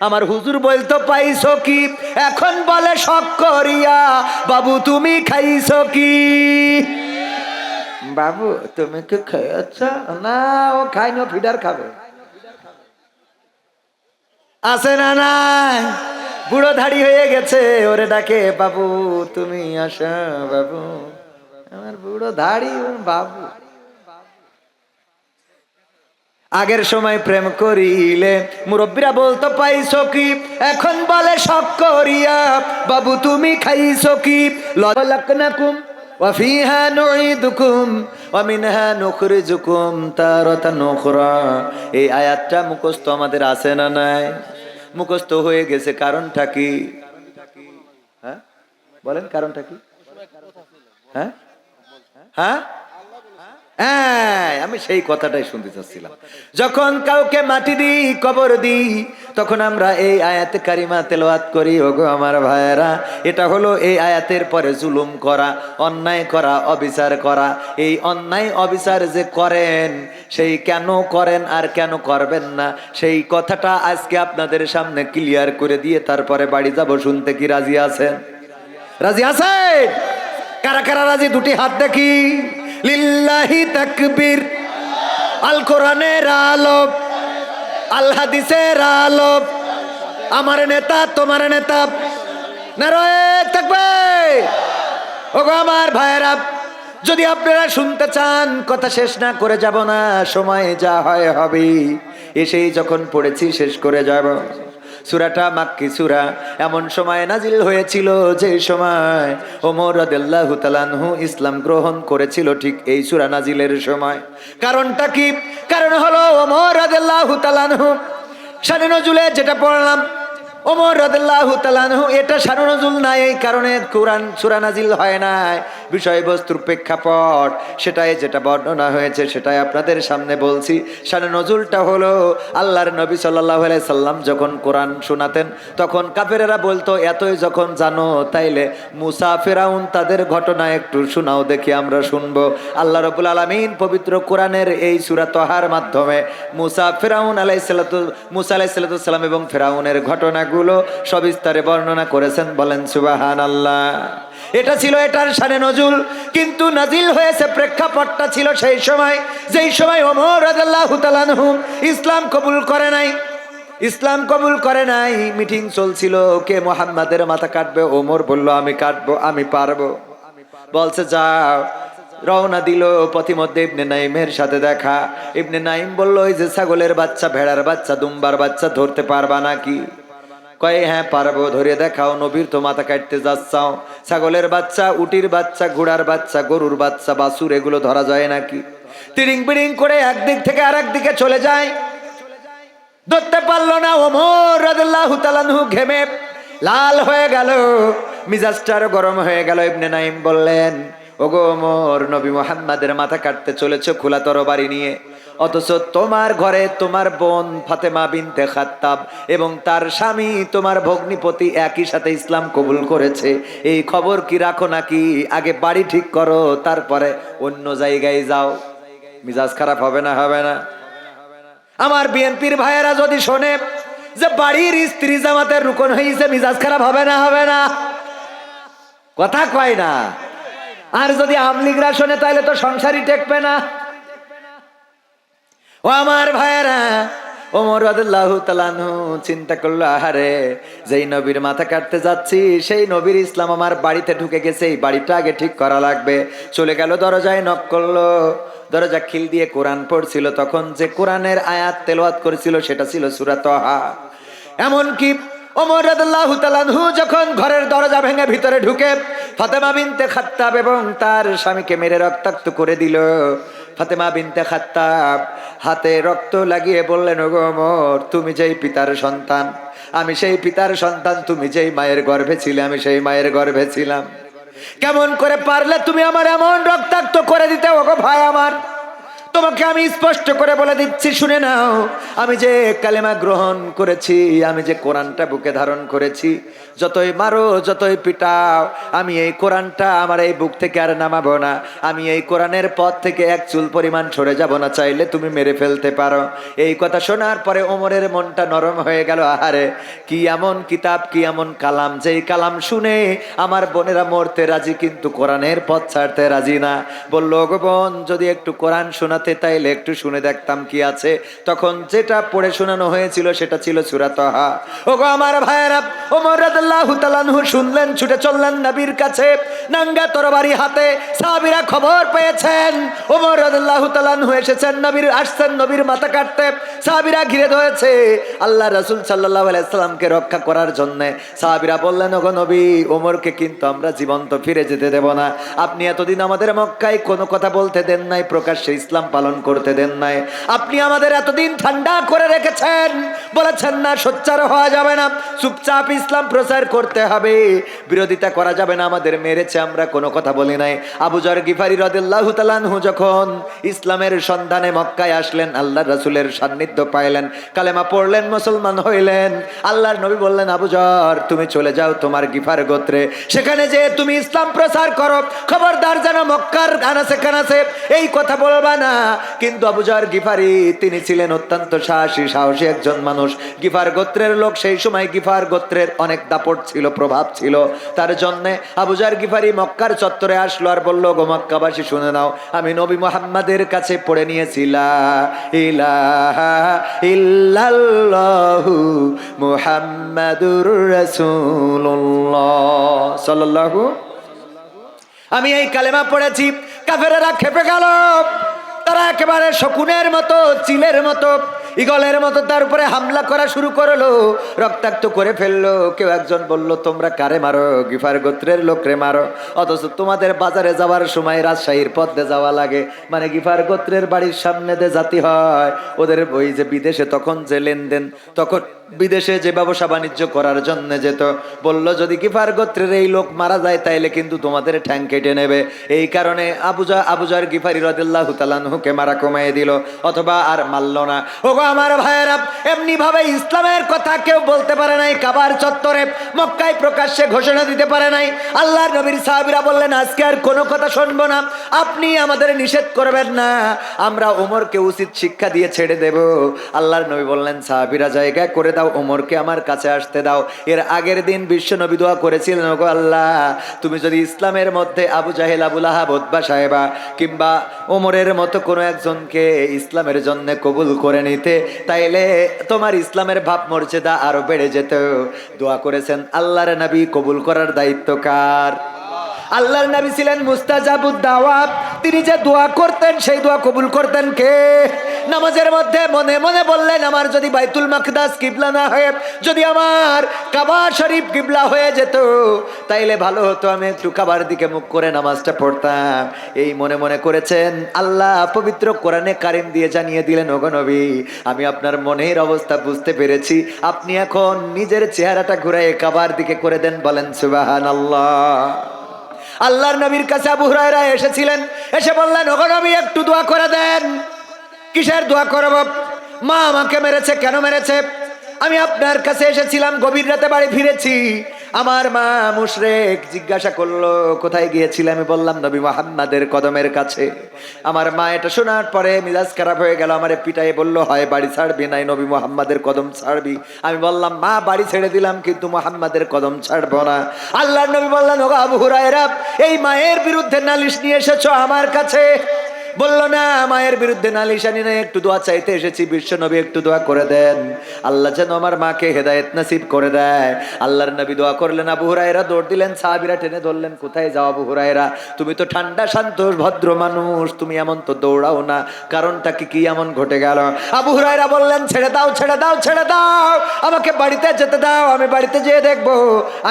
আমার হুজুর বলতো পাইছো কি? এখন বলে শখ করিয়া। বাবু তুমি খাইছো কি? বাবু তুমি কি খেয়েছ? না ও খাইনি ফিডার খাবে। আছে না নাই? বুড়ো ধাড়ি হয়ে গেছে ওরে ডাকে বাবু তুমি আসো বাবু। আমার বুড়ো ধাড়ি বাবু। আগের সময় প্রেম করিলে মুরব্বীরা বলতো পাইছো কি এখন বলে শখ করিয়া বাবু তুমি খাইছো কি ললকনাকুম وفيها نعيدكم ومنها نخرجكم تارة أخرى এই আয়াতটা মুখস্থ আমাদের আছে না নাই মুখস্থ হয়ে গেছে কারণটা কি হ্যাঁ বলেন কারণটা কি হ্যাঁ হ্যাঁ হ্যাঁ আমি সেই কথাটাই শুনতে চাচ্ছিলাম। যখন কাউকে মাটি দিই, কবর দিই, তখন আমরা এই আয়াতে কারিমা তেলাওয়াত করি, ওগো আমার ভাইয়েরা, এটা হলো এই আয়াতের পরে জুলুম করা, অন্যায় করা, অবিচার করা। এই অন্যায়, অবিচার যে করেন, সেই কেন করেন আর কেন করবেন না? সেই কথাটা আজকে আপনাদের সামনে ক্লিয়ার করে দিয়ে তারপরে বাড়ি যাব, শুনতে কি রাজি আছেন? রাজি আছেন? কারা কারা রাজি? দুটি হাত দেখি। লিল্লাহি তাকবীর। আল কোরআনের আলোপ আল হাদিসের আলোপ আমার নেতা, তোমার নেতা। নারায়ে থাকবে ওগো আমার ভাইয়েরা, যদি আপনারা শুনতে চান, কথা শেষ না করে যাব না, সময় যা হয় হবে এসেই যখন পড়েছি, শেষ করে যাব। সুরাটা মাক্কি সুরা। এমন সময় নাজিল হয়েছিল যে সময় ওমর রাদিয়াল্লাহু তাআলাহু ইসলাম গ্রহণ করেছিল ঠিক এই সুরা নাজিলের সময়। কারণটা কি? কারণ হলো ওমর রাদিয়াল্লাহু তাআলাহু শানে নজুলে যেটা পড়লাম, ওমর রাদিয়াল্লাহু তাআলাহু এটা শানে নজুল নাই এই কারণে কোরআন সুরা নাজিল হয় নাই। বিষয়বস্তুর প্রেক্ষাপট সেটাই যেটা বর্ণনা হয়েছে, সেটাই আপনাদের সামনে বলছি। শানে নজুলটা হলো, আল্লাহর নবী আলাইহি সাল্লাম যখন কোরআন শোনাতেন, তখন কাফেরেরা বলতো, এতই যখন জানো, তাইলে মুসা, ফেরাউন তাদের ঘটনা একটু শোনাও, দেখি আমরা শুনব। আল্লাহ রবুল আলমিন পবিত্র কোরআনের এই সুরা তহার মাধ্যমে মুসা, ফেরাউন আলাই মুসা আলাই সাল্লাম এবং ফেরাউনের ঘটনাগুলো সবিস্তারে বর্ণনা করেছেন, বলেন সুবাহান আল্লাহ এটা ছিল এটার সানে নজুল। কিন্তু নাজিল হয়েছে প্রেক্ষাপটটা ছিল সেই সময়, যেই সময় ওমর রাদিয়াল্লাহু তাআলাহু ইসলাম কবুল করে নাই। ইসলাম কবুল করে নাই, মিটিং চলছিল, কে মোহাম্মদের মাথা কাটবে? ওমর বলল, আমি কাটবো, আমি পারব। বলছে, যাও। রওনা দিল পথিমধ্যে ইবনে নাইমের সাথে দেখা। ইবনে নাইম বলল, ওই যে ছাগলের বাচ্চা, ভেড়ার বাচ্চা, দুম্বার বাচ্চা, ধরতে পারবা নাকি? কয়ে হ্যাঁ পারব, ধরে দেখাও, নবীর তো মাথা কাটতে যাচ্ছাও। ছাগলের বাচ্চা, উটির বাচ্চা, ঘোড়ার বাচ্চা, গরুর বাচ্চা বাসুর এগুলো ধরা যায় নাকি? তিরিং বিরিং করে একদিক থেকে আরেক দিকে চলে যায়। ধরতে পারল না ওমর রাদিয়াল্লাহু তাআলাহু ঘেমে। লাল হয়ে গেল মিজাজটার গরম হয়ে গেল, ইবনে নাইম বললেন, ওগো ওমর, নবী মুহাম্মাদের মাথা কাটতে চলেছ খোলা তরবারি নিয়ে। অথচ তোমার ঘরে তোমার বোন ফাতেমা বিনতে খাত্তাব এবং তার স্বামী তোমার ভগ্নিপতি একই সাথে ইসলাম কবুল করেছে। এই খবর কি রাখো নাকি? আগে বাড়ি ঠিক করো, তারপরে অন্য জায়গায় যাও। মিজাজ খারাপ হবে না? হবে না। আমার বিএনপির ভাইয়েরা যদি শোনে যে বাড়ির স্ত্রী জামাতের রুকন হয়েছে মিজাজ খারাপ হবে না? হবে না। কথা কয় না। আর যদি আমলিগরা শোনে, তাহলে তো সংসারই টেকবে না। ও আমার ভাইয়েরা, ওমর রাদিয়াল্লাহু তাআলাহু চিন্তা করল, আহারে, যেই নবীর মাথা কাটতে যাচ্ছি, সেই নবীর ইসলাম আমার বাড়িতে ঢুকে গেছে, এই বাড়িটা আগে ঠিক করা লাগবে। চলে গেল, দরজায় নক করল। দরজা খিল দিয়ে কোরআন পড়ছিল, তখন যে কোরআনের আয়াত তেলাওয়াত করেছিল, সেটা ছিল সূরা তহা। এমনকি ওমর রাদিয়াল্লাহু তাআলাহু যখন ঘরের দরজা ভেঙে ভিতরে ঢুকে, ফাতেমা বিনতে খাত্তাব এবং তার স্বামীকে মেরে রক্তাক্ত করে দিল। ফাতেমা বিনতে খাত্তাব, হাতে রক্ত লাগিয়ে বললেন, ওগো মোর, তুমি যেই পিতার সন্তান, আমি সেই পিতার সন্তান, তুমি যেই মায়ের গর্ভে ছিলে, আমি সেই মায়ের গর্ভে ছিলাম। কেমন করে পারলে তুমি আমার এমন রক্তাক্ত করে দিতে, ওগো ভাই আমার? তোমাকে আমি স্পষ্ট করে বলে দিচ্ছি, শুনে নাও। আমি যে কালেমা গ্রহণ করেছি, আমি যে কোরআনটা বুকে ধারণ করেছি, যতই মারো, যতই পিটাও, আমি এই কোরআনটা আমার এই বুক থেকে আর নামাবো না। আমি এই কোরআনের পথ থেকে এক চুল পরিমাণ সরে যাব না, চাইলে তুমি মেরে ফেলতে পারো। এই কথা শোনার পরে ওমরের মনটা নরম হয়ে গেল, আহারে, কি এমন কিতাব, কি এমন কালাম? যেই কালাম শুনে আমার বোনেরা মরতে রাজি, কিন্তু কোরআনের পথ ছাড়তে রাজি না। বলল গো বোন, যদি একটু কোরআন শোনাতে তাইলে একটু শুনে দেখতাম কি আছে। তখন যেটা পড়ে শোনানো হয়েছিল সেটা ছিল সুরাতহা ও গো আমার ভাইয়েরা শুনলেন, ছুটে চললেন নবীর কাছে, নাঙ্গা তরবারি হাতে খবর পেয়েছেন। ওমর এসেছেন, নবীর আসছেন, নবীর মাথা কাটতে। ঘিরে ধরেছে আল্লাহ রক্ষা করার বললেন, ওগো নবী, ওমরকে কিন্তু আমরা জীবন্ত ফিরে যেতে দেব না। আপনি এতদিন আমাদের মক্কায় কোনো কথা বলতে দেন নাই, প্রকাশ্যে ইসলাম পালন করতে দেন নাই। আপনি আমাদের এতদিন ঠান্ডা করে রেখেছেন। বলেছেন না, সোচ্চার হওয়া যাবে না। চুপচাপ ইসলাম প্রচার করতে হবে। বিরোধিতা করা যাবে না, আমাদের মেরেছে, আমরা কোনো কথা বলি নাই। আবু জর গিফারি রদিল্লাহু তালানহু যখন ইসলামের সন্ধানে মক্কায় আসলেন আল্লাহ রাসূলের সান্নিধ্য পাইলেন, কালেমা পড়লেন, মুসলমান হইলেন, আল্লাহর নবী বললেন, আবু জর, তুমি চলে যাও তোমার গিফার গোত্রে। সেখানে যে তুমি ইসলাম প্রচার করো, খবরদার যেন মক্কার আনাসে কানাসে এই কথা বলবা না। কিন্তু আবুজার গিফারি, তিনি ছিলেন অত্যন্ত সাহসী সাহসী একজন মানুষ। গিফার গোত্রের লোক সেই সময় গিফার গোত্রের অনেক দাপট ছিল, প্রভাব ছিল। তার জন্যে আবুজার গিফারি মক্কার চত্বরে আসলো আর বলল, গো মক্কাবাসী, শুনে নাও, আমি নবী মোহাম্মদের কাছে পড়ে নিয়েছিলাম ইলাহা ইল্লাল্লাহু মুহাম্মাদুর রাসূলুল্লাহ। আমি এই কালেমা পড়েছি, কাফেরেরা খেপে গেল। তারা একেবারে শকুনের মতো, চিলের মতো ইগলের মতো তার উপরে হামলা করা শুরু করল, রক্তাক্ত করে ফেলল। কেউ একজন বলল, তোমরা কারে মারো? গিফার গোত্রের লোকরে মারো। অথচ তোমাদের বাজারে যাওয়ার সময় রাজশাহীর পথে যাওয়া লাগে। মানে গিফার গোত্রের বাড়ির সামনে দিয়ে জাতি হয়। ওদের ওই যে বিদেশে তখন যে লেনদেন, তখন বিদেশে যে ব্যবসা বাণিজ্য করার জন্য যেত। বলল, যদি গিফার গোত্রের এই লোক মারা যায়, তাইলে কিন্তু তোমাদের ঠ্যাং কেটে নেবে। এই কারণে আবুজা, আবুজার গিফারি রদিল্লাহ তালানহুকে মারা কমাই দিল, অথবা আর মারল না। ওগো আমার ভাইয়েরা এমনি ভাবে ইসলামের কথা কেউ বলতে পারে নাই, কাবার চত্বরে, মক্কায় প্রকাশ্যে ঘোষণা দিতে পারে নাই। আল্লাহর নবীর সাহাবিরা বললেন, আজকে আর কোনো কথা শুনব না, আপনি আমাদের নিষেধ করবেন না, আমরা ওমরকে উচিত শিক্ষা দিয়ে ছেড়ে দেব। আল্লাহর নবী বললেন, সাহাবিরা জায়গা করে দাও, ওমরকে আমার কাছে আসতে দাও। এর আগের দিন বিশ্ব নবী দোয়া করেছিলেন, ওগো আল্লাহ, তুমি যদি ইসলামের মধ্যে আবু জাহেল আবুল আহাব সাহেবা কিংবা ওমরের মতো কোনো একজনকে ইসলামের জন্য কবুল করে নিতে, তাইলে তোমার ইসলামের ভাব মর্যাদা আরও বেড়ে যেত। দোয়া করেছেন আল্লাহর নবী, কবুল করার দায়িত্ব কার? আল্লাহর নবী ছিলেন মুস্তাজাবুদ দাওয়াত তিনি যে দোয়া করতেন, সেই দোয়া কবুল করতেন কে? নামাজের মধ্যে মনে মনে বললেন, আমার যদি বাইতুল মাকদাস কিবলা না হয়ে, যদি আমার কাবা শরীফ কিবলা হয়ে যেত, তাইলে ভালো হতো, আমি একটু কাবার দিকে মুখ করে নামাজটা পড়তাম। এই মনে মনে করেছেন, আল্লাহ পবিত্র কোরআনে কারিম দিয়ে জানিয়ে দিলেন নবী, আমি আপনার মনের অবস্থা বুঝতে পেরেছি। আপনি এখন নিজের চেহারাটা ঘুরাই কাবার দিকে করে দেন, বলেন সুবাহান আল্লাহ আল্লাহর নবীর কাছে আবু হুরায়রা এসেছিলেন। এসে বললেন, ওগো নবী, একটু দোয়া করে দেন। কিসের দোয়া করব? মা আমাকে মেরেছে, কেন মেরেছে? আমি আপনার কাছে এসেছিলাম, গভীর রাতে বাড়ি ফিরেছি। আমার মা মুশরেক জিজ্ঞাসা করল, কোথায় গিয়েছিলে? আমি বললাম, নবী মোহাম্মদের কদমের কাছে। আমার মা এটা শোনার পরে মিজাজ খারাপ হয়ে গেল, আমার পিটাই বলল, হয়, বাড়ি ছাড়বি? নাই, নবী মোহাম্মদের কদম ছাড়বি। আমি বললাম, মা, বাড়ি ছেড়ে দিলাম, কিন্তু মোহাম্মদের কদম ছাড়বো না। আল্লাহ নবী বললেন, ওগো আবু হুরায়রা, এই মায়ের বিরুদ্ধে নালিশ নিয়ে এসেছ আমার কাছে? বলল, না, মায়ের বিরুদ্ধে নালিশানি না একটু দোয়া চাইতে এসেছি বিশ্ব নবী একটু দোয়া করে দেন। আল্লাহ যেন আমার মাকে হেদায়েত নাসিব করে দেয়। আল্লাহর নবী দোয়া করলেন, আবু হুরায়রা, দৌড় দিলেন, সাহাবিরা টেনে ধরলেন, কোথায় যাও আবু হুরায়রা? তুমি তো ঠান্ডা, শান্ত, ভদ্র মানুষ, তুমি এমন তো দৌড়াও না, কারণটা কি কি এমন ঘটে গেল? আবু হুরায়রা বললেন, ছেড়ে দাও ছেড়ে দাও ছেড়ে দাও, আমাকে বাড়িতে যেতে দাও, আমি বাড়িতে যেয়ে দেখব।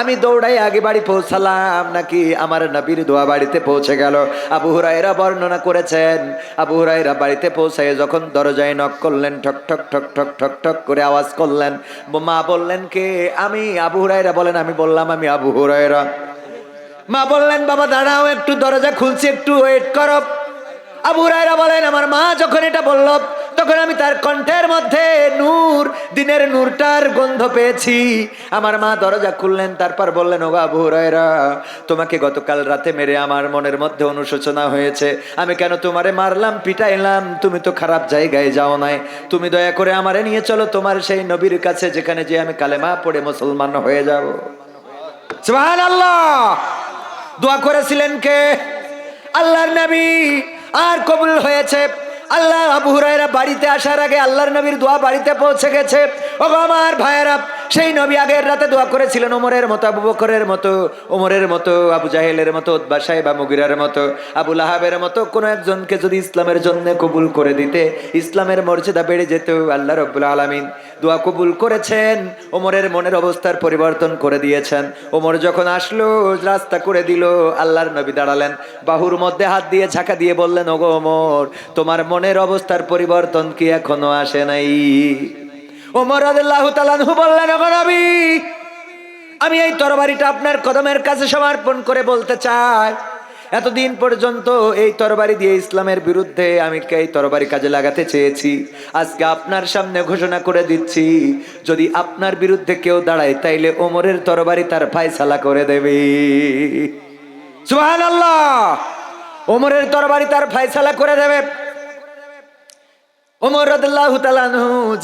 আমি দৌড়াই আগে বাড়ি পৌঁছালাম, নাকি আমার নবীর দোয়া বাড়িতে পৌঁছে গেল? আবু হুরায়রা বর্ণনা করেছেন আবু হুরাইরা বাড়িতে পৌঁছায় যখন দরজায় নক করলেন, ঠক ঠক ঠক ঠক ঠক ঠক করে আওয়াজ করলেন মা বললেন কে? আমি আবু হুরাইরা বলেন, আমি বললাম, আমি আবু হুরাইরা মা বললেন, বাবা দাঁড়াও, একটু দরজা খুলছি, একটু ওয়েট করো। আবু রায়রা বলেন, আমার মা যখন এটা বলল, তখন আমি তার কণ্ঠের মধ্যে নূর দিনের নূরটার গন্ধ পেয়েছি। আমার মা দরজা খুললেন, তারপর বললেন ও আবু রায়রা তোমাকে গতকাল রাতে মেরে আমার মনের মধ্যে অনুশোচনা হয়েছে। আমি কেন তোমারে মারলাম, পিটাইলাম? তুমি তো খারাপ জায়গায় যাও নাই। তুমি দয়া করে আমারে নিয়ে চলো, তোমার সেই নবীর কাছে, যেখানে যে আমি কালেমা পড়ে মুসলমান হয়ে যাব। আল্লাহ দোয়া করেছিলেন কে? আল্লাহর নবী। আর কবুল হয়েছে আল্লাহ আবু হুরায়রা বাড়িতে আসার আগে আল্লাহর নবীর দোয়া বাড়িতে পৌঁছে গেছে। ও আমার ভাইয়েরা সেই নবী আগের রাতে দোয়া করেছিলেন ওমরের মতো, আবু বকরের মতো, ওমরের মতো, আবু জাহেলের মতো উদ্বা সাহেব মুগিরার মতো, আবু লাহাবের মতো। কোনো একজনকে যদি ইসলামের জন্য কবুল করে দিতে, ইসলামের মর্যাদা বেড়ে যেত, আল্লাহ রব্বুল আলমিন দোয়া কবুল করেছেন, ওমরের মনের অবস্থার পরিবর্তন করে দিয়েছেন। ওমর যখন আসলো, রাস্তা করে দিল, আল্লাহর নবী দাঁড়ালেন। বাহুর মধ্যে হাত দিয়ে ঝাঁকা দিয়ে বললেন, ওগো ওমর, তোমার মনের অবস্থার পরিবর্তন কি এখনও আসে নাই? ওমর আমি এই তরবারিটা আপনার কদমের কাছে সমর্পণ করে বলতে চাই। এতদিন পর্যন্ত এই তরবারি দিয়ে ইসলামের বিরুদ্ধে আমি এই তরবারি কাজে লাগাতে চেয়েছি? আজকে আপনার সামনে ঘোষণা করে দিচ্ছি, যদি আপনার বিরুদ্ধে কেউ দাঁড়ায়, তাইলে ওমরের তরবারি তার ফায়সালা করে দেবে। সুহান আল্লাহ ওমরের তরবারি তার ফায়সালা করে দেবে। ওমর তাআলা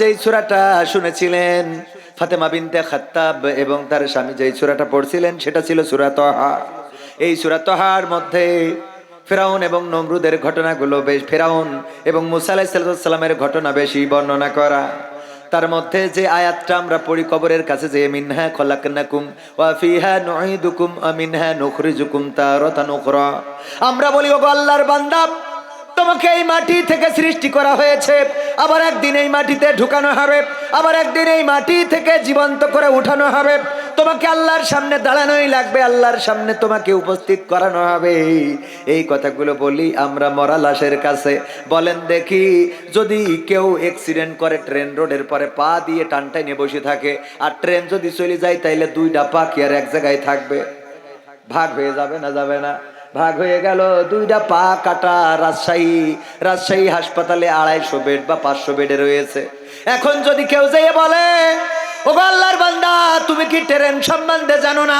যেই সূরাটা শুনেছিলেন, ফাতেমা বিনতে খাত্তাব এবং তার স্বামী যেই সুরাটা পড়ছিলেন, সেটা ছিল সূরা তাহা। এই সূরা তাহার মধ্যে ফেরাউন এবং নমরুদের ঘটনাগুলো বেশ, ফেরাউন এবং মুসা আলাইহিস সালামের ঘটনা বেশি বর্ণনা করা। তার মধ্যে যে আয়াতটা আমরা পড়ি কবরের কাছে যে, মিনহা খলাকনাকুম ওয়া ফিহা নুঈদুকুম ওয়া মিনহা নুখরিজুকুম তারাতান উখরা। আমরা বলি, ওগো আল্লাহর বান্দা তোমাকে এই মাটি থেকে সৃষ্টি করা হয়েছে। আবার একদিন এই মাটিতে ঢুকানো হবে। আবার একদিন এই মাটি থেকে জীবন্ত করে উঠানো হবে। তোমাকে আল্লাহর সামনে দাঁড়ানোই লাগবে, আল্লাহর সামনে তোমাকে উপস্থিত করানো হবে। এই কথাগুলো বলি আমরা মরা লাশের কাছে। বলেন দেখি, যদি কেউ অ্যাক্সিডেন্ট করে ট্রেন রোডের পরে পা দিয়ে টানটাই নিয়ে বসে থাকে, আর ট্রেন যদি চলে যায়, তাইলে দুইটা পা কি আর এক জায়গায় থাকবে? ভাগ হয়ে যাবে না যাবে না? ভাগ হয়ে গেল, দুইটা পা কাটা রাজশাহী। রাজশাহী হাসপাতালে আড়াইশো বেড বা পাঁচশো বেডে রয়েছে। এখন যদি কেউ যেয়ে বলে ও আল্লাহর বান্দা, তুমি কি ট্রেন সম্বন্ধে জানো না?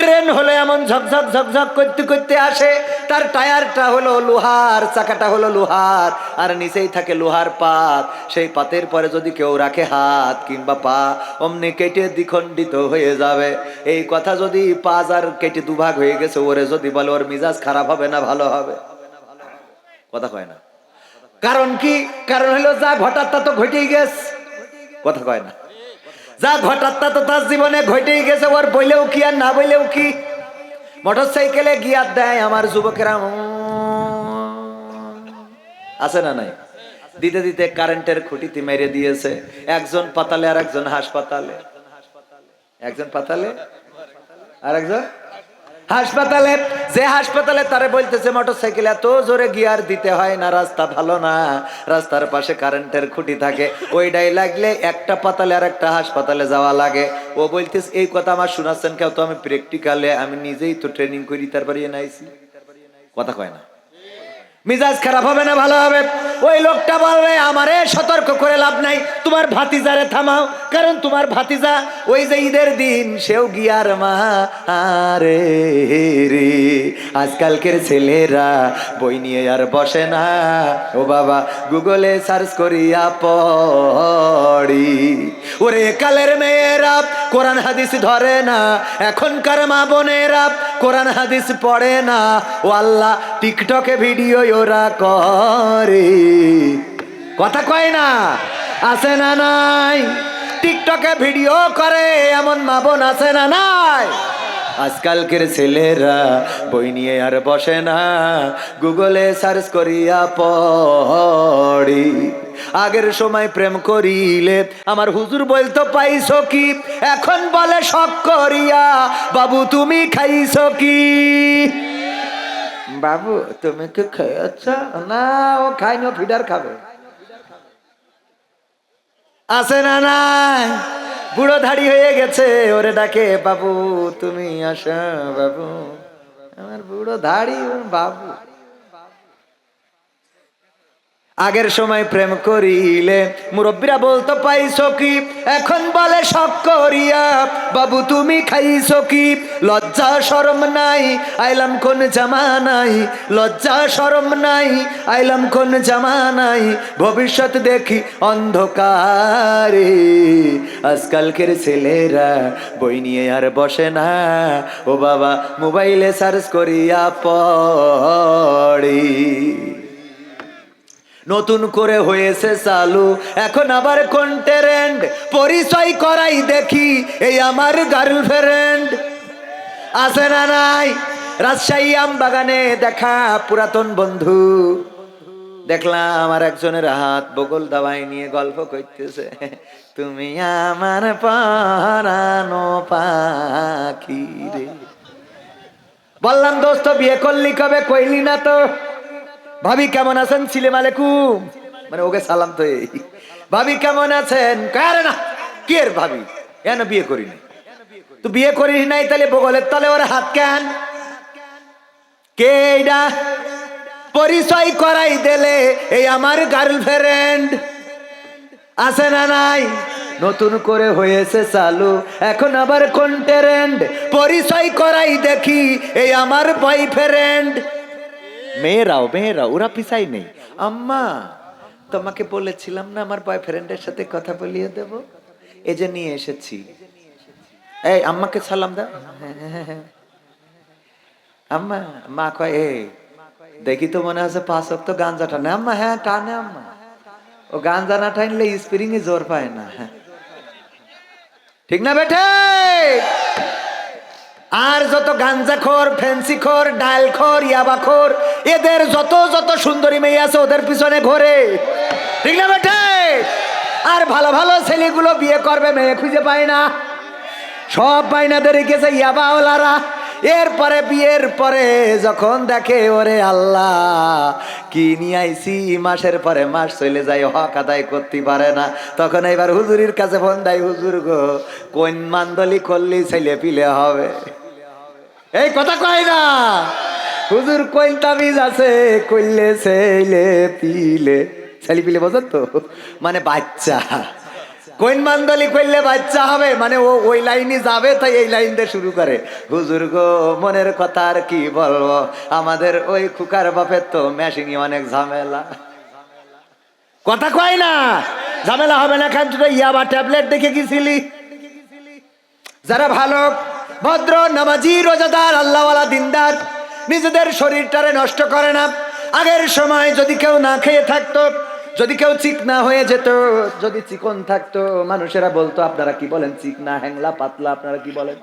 ট্রেন হলো এমন ঝকঝক ঝকঝক করতে করতে আসে। তার টায়ারটা হলো লোহার, চাকাটা হলো লোহার, আর নিচেই থাকে লোহার পাত। সেই পাতের পরে যদি কেউ রাখে হাত কিংবা পা, অমনি কেটে দ্বিখণ্ডিত হয়ে যাবে। এই কথা যদি পাঁচ আর কেটে দুভাগ হয়ে গেছে, ওরে যদি বলে ওর মিজাজ খারাপ হবে না, ভালো হবে। কথা কয় না। কারণ কি? কারণ হলো যা ঘটার তা তো ঘটেই গেছে। কথা কয় না। যা ঘটার তা তার জীবনে ঘটেই গেছে, ওর বইলেও কি আর না বইলেও কি? মোটর সাইকেলে গিয়ার দেয় আমার যুবকেরা। আছে না নাই? দিতে দিতে কারেন্টের খুঁটিতে মেরে দিয়েছে। একজন পাতালে আর একজন হাসপাতালে। একজন পাতালে? আর একজন? হাসপাতালে, যে হাসপাতালে তারে বলতেছে, মোটরসাইকেল এত জোরে গিয়ার দিতে হয় না, রাস্তা ভালো না। রাস্তার পাশে কারেন্টের খুঁটি থাকে। ওইটাই লাগলে একটা পাতালে আর একটা হাসপাতালে যাওয়া লাগে। ও বলতেছে, এই কথা আমার শোনাচ্ছেন কেউ তো আমি প্র্যাকটিক্যালে আমি নিজেই তো ট্রেনিং করি, তারপরে নাইছি কথা কয় না। মিজাজ খারাপ হবে না ভালো হবে? ওই লোকটা বলবে, আমারে সতর্ক করে লাভ নাই। তোমার ভাতিজারে থামাও। কারণ তোমার ভাতিজা ওই যে ঈদের দিন, সেও গিয়ার মা রে রে। আজকালকের ছেলেরা বই নিয়ে আর বসে না। ও বাবা, গুগলে সার্চ করিয়া পড়ি। ওরে কালের মেয়েরা, কোরআন হাদিস ধরে না। এখনকার মা বোনেরা কোরআন হাদিস পড়ে না। ও আল্লাহ, টিকটকে ভিডিও ওরা করে। কথা কয় না? আছে না নাই? টিকটকে ভিডিও করে, এমন মা বোন আছে না নাই? আজকালকের ছেলেরা বই নিয়ে আর বসে না। গুগলে সার্চ করিয়া পড়ি। আগের সময় প্রেম করিলে আমার হুজুর বলতো পাইছো কি? এখন বলে শখ করিয়া। বাবু তুমি খাইছো কি? বাবু তুমি কি খেয়েছ না ও খাইনি ফিডার খাবে। আছে না নাই? বুড়ো ধাড়ি হয়ে গেছে ওরে ডাকে বাবু তুমি আসো বাবু। আমার বুড়ো ধাড়ি বাবু। আগের সময় প্রেম করিলে। মুরব্বীরা বলতো, পাইছো কি? এখন বলে সব করিয়া। বাবু, তুমি খাইছো কি? লজ্জা, শরম নাই। আইলাম কোন জামা নাই। লজ্জা, শরম নাই। আইলাম কোন জামা নাই। ভবিষ্যৎ দেখি অন্ধকারে। আজকালকের ছেলেরা বই নিয়ে আর বসে না। ও বাবা, মোবাইলে সার্চ করিয়া পড়ি। নতুন করে হয়েছে চালু। এখন আবার কোন ট্রেন্ড পরিচয় করাই দেখি, এই আমার গার্লফ্রেন্ড আছে না নাই? রাজশাহী আম বাগানে দেখা পুরাতন বন্ধু। দেখলাম আমার একজনের হাত বগল দাবাই নিয়ে গল্প করতেছে। তুমি আমার পারানো পাখি রে। বললাম, দোস্ত, বিয়ে করলি কবে? কইলি না তো। ভাবি, কেমন আছেন ছিলেম আলাইকুম মানে ওকে সালাম তো ভাবি, কেমন আছেন? কারে না, কি এর ভাবি? কেন বিয়ে করিনি? তো বিয়ে করিস নাই তাহলে বগলের তলে ওর হাত কেন? কে এইটা পরিচয় করাই দিলে এই আমার গার্লফ্রেন্ড। আছে না নাই? নতুন করে হয়েছে চালু, এখন আবার কোন ট্রেন্ড পরিচয় করাই দেখি এই আমার বয়ফ্রেন্ড মেয়েরাও মেয়েরাও, ওরা পিছাই নেই। আম্মা, তোমাকে বলেছিলাম না আমার বয়ফ্রেন্ডের সাথে কথা বলিয়ে দেব? এই যে নিয়ে এসেছি। এই, আম্মাকে সালাম দাও। আম্মা, মা কয় এ দেখি তো মনে হচ্ছে পাঁচ অক্ত গাঞ্জা টানে। আম্মা হ্যাঁ টানে আম্মা। ও গাঞ্জা না টানলে স্প্রিং এ জোর পায় না। ঠিক না বেঠে? আর যত গাঞ্জাখোর ফ্যান্সিখোর ডালখোর ইয়াবাখোর এদের যত যত সুন্দরী মেয়ে আছে ওদের পিছনে ঘোরে। ঠিক না বেটে? আর ভালো ভালো ছেলেগুলো বিয়ে করবে, মেয়ে খুঁজে পায় না। সব বাইনাদের রেখেছে ইয়াবাওলারা এরপরে, বিয়ের পরে যখন দেখে, ওরে আল্লাহ, কি নিয়ে আইসি মাসের পরে মাস চলে যায়, হক আদায় করতে পারে না। তখন এবার হুজুরির কাছে ফোন দেয়, হুজুর গো, কোন মান্দলি করলি ছেলে পিলে হবে? এই কথা কয় না। হুজুর কোন তাবিজ আছে? কইলে ছেলে পিলে। ছেলে পিলে বোঝেন তো? মানে বাচ্চা। কোন মান্দলি করলে বাচ্চা হবে? মানে ও ওই লাইনে যাবে, তাই এই লাইন দিয়ে শুরু করে। হুজুর গো, মনের কথা আর কি বলব? আমাদের ওই খুকার বাপের তো মেশিনই অনেক ঝামেলা। কথা কয় না। ঝামেলা হবে না, খান ইয়াবা ট্যাবলেট দেখে গেছিলি। যারা ভালো ভদ্র নামাজি, রোজাদার, আল্লাহওয়ালা, দিনদার। নিজেদের শরীরটারে নষ্ট করে না। আগের সময় যদি কেউ না খেয়ে থাকতো, যদি কেউ চিক না হয়ে যেত, যদি চিকন থাকতো, মানুষেরা বলতো, আপনারা কি বলেন, চিক না, হ্যাংলা, পাতলা, আপনারা কি বলেন?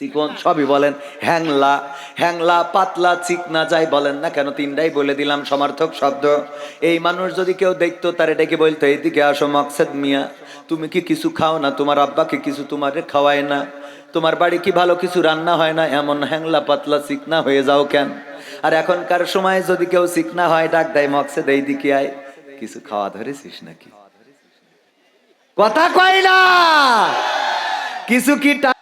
চিকন সবই বলেন, হ্যাংলা হ্যাংলা, পাতলা চিকনা যাই বলেন না কেন, তিনটাই বলে দিলাম সমার্থক শব্দ। এই মানুষ যদি কেউ দেখতো, তার এটাকে বলতো, এইদিকে আসো মকসেদ মিয়া, তুমি কি কিছু খাও না? তোমার আব্বাকে কিছু তোমারে খাওয়ায় না। তোমার বাড়ি কি ভালো কিছু রান্না হয় না? এমন হ্যাংলা, পাতলা চিকনা হয়ে যাও কেন? আর এখনকার সময় যদি কেউ চিকনা হয়, ডাক দেয়, মকসেদ, এইদিকে আয়। কিছু খাওয়া ধরেছিস নাকি? কথা কয় না! কিছু কি